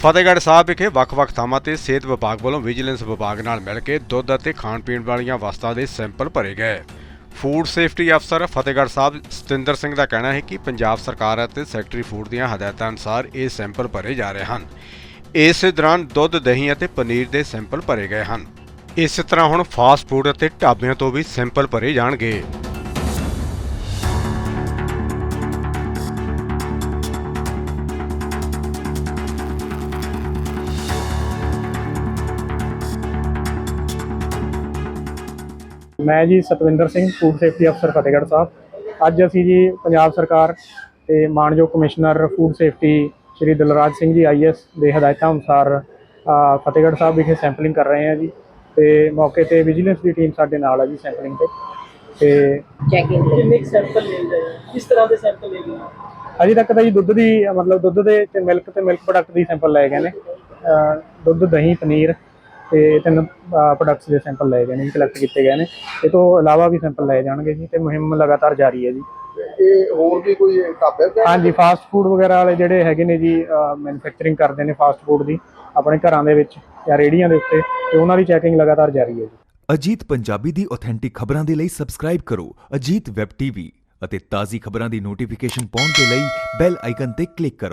ਫਤਿਹਗੜ੍ਹ ਸਾਹਿਬ ਵਿਖੇ ਵੱਖ-ਵੱਖ ਥਾਵਾਂ ਤੇ ਸਿਹਤ ਵਿਭਾਗ ਵੱਲੋਂ ਵਿਜੀਲੈਂਸ ਵਿਭਾਗ ਨਾਲ ਮਿਲ ਕੇ ਦੁੱਧ ਅਤੇ ਖਾਣ ਪੀਣ ਵਾਲੀਆਂ ਵਸਤਾਂ ਦੇ ਸੈਂਪਲ ਭਰੇ ਗਏ। ਫੂਡ ਸੇਫਟੀ ਅਫਸਰ ਫਤਿਹਗੜ੍ਹ ਸਾਹਿਬ ਸਤਿੰਦਰ ਸਿੰਘ ਦਾ ਕਹਿਣਾ ਹੈ ਕਿ ਪੰਜਾਬ ਸਰਕਾਰ ਅਤੇ ਸੈਕਟਰੀ ਫੂਡ ਦੀਆਂ ਹਦਾਇਤਾਂ ਅਨੁਸਾਰ ਇਹ ਸੈਂਪਲ ਭਰੇ ਜਾ ਰਹੇ ਹਨ। ਇਸ ਦੌਰਾਨ ਦੁੱਧ, ਦਹੀਂ ਅਤੇ ਪਨੀਰ ਦੇ ਸੈਂਪਲ ਭਰੇ ਗਏ ਹਨ। ਇਸ ਤਰ੍ਹਾਂ ਹੁਣ ਫਾਸਟ ਫੂਡ ਅਤੇ ਢਾਬਿਆਂ ਤੋਂ ਵੀ ਸੈਂਪਲ ਭਰੇ ਜਾਣਗੇ। ਮੈਂ ਜੀ ਸਤਵਿੰਦਰ ਸਿੰਘ ਫੂਡ ਸੇਫਟੀ ਅਫਸਰ ਫਤਿਹਗੜ੍ਹ ਸਾਹਿਬ। ਅੱਜ ਅਸੀਂ ਜੀ ਪੰਜਾਬ ਸਰਕਾਰ ਤੇ ਮਾਨਯੋਗ commissioner food safety Shri Dalraj Singh ji IAS ਦੇ ਹਦਾਇਤਾਂ ਅਨੁਸਾਰ ਫਤਿਹਗੜ੍ਹ ਸਾਹਿਬ ਵਿਖੇ ਸੈਂਪਲਿੰਗ ਕਰ ਰਹੇ ਹਾਂ ਜੀ ਤੇ ਮੌਕੇ ਤੇ ਵਿਜੀਲੈਂਸ ਦੀ ਟੀਮ ਸਾਡੇ ਨਾਲ ਹੈ ਜੀ ਸੈਂਪਲਿੰਗ ਤੇ ਤੇ ਚੈਕਿੰਗ ਕਿੰਨੇ ਸੈਂਪਲ ਲੈ ਗਏ ਕਿਸ ਤਰ੍ਹਾਂ ਦੇ ਸੈਂਪਲ ਲੈ ਗਏ ਅਜੇ ਤੱਕ ਤਾਂ ਜੀ ਦੁੱਧ ਦੀ ਮਤਲਬ ਦੁੱਧ ਦੇ ਤੇ ਮਿਲਕ ਤੇ ਮਿਲਕ ਪ੍ਰੋਡਕਟ ਦੀ ਸੈਂਪਲ ਲਏ ਗਏ ਨੇ। ਦੁੱਧ ਦਹੀਂ ਪਨੀਰ ਤੇ ਤਿੰਨ ਪ੍ਰੋਡਕਟਸ ਦੇ ਸੈਂਪਲ ਲਏ ਗਏ ਨੇ ਕਲੈਕਟ ਕੀਤੇ ਗਏ ਨੇ। ਇਹ ਤੋਂ ਇਲਾਵਾ ਵੀ ਸੈਂਪਲ ਲਏ ਜਾਣਗੇ ਜੀ ਤੇ ਮੁਹਿੰਮ ਲਗਾਤਾਰ ਜਾਰੀ ਹੈ ਜੀ। ਇਹ ਹੋਰ ਵੀ ਕੋਈ ਢਾਬੇ ਤੇ? ਹਾਂਜੀ ਫਾਸਟ ਫੂਡ ਵਗੈਰਾ ਵਾਲੇ ਜਿਹੜੇ ਹੈਗੇ ਨੇ ਜੀ ਮੈਨੂਫੈਕਚਰਿੰਗ ਕਰਦੇ ਨੇ ਫਾਸਟ ਫੂਡ ਦੀ ਆਪਣੇ ਘਰਾਂ ਦੇ ਵਿੱਚ ਜਾਂ ਰੇਹੜੀਆਂ ਦੇ ਉੱਤੇ ਤੇ ਉਹਨਾਂ ਦੀ ਚੈਕਿੰਗ ਲਗਾਤਾਰ ਜਾਰੀ ਹੈ ਜੀ। ਅਜੀਤ ਪੰਜਾਬੀ ਦੀ ਆਥੈਂਟਿਕ ਖਬਰਾਂ ਦੇ ਲਈ ਸਬਸਕ੍ਰਾਈਬ ਕਰੋ ਅਜੀਤ ਵੈਬ ਟੀਵੀ ਅਤੇ ਤਾਜ਼ੀ ਖਬਰਾਂ ਦੀ ਨੋਟੀਫਿਕੇਸ਼ਨ ਪਾਉਣ ਦੇ ਲਈ ਬੈਲ ਆਈਕਨ ਤੇ ਕਲਿੱਕ ਕਰੋ।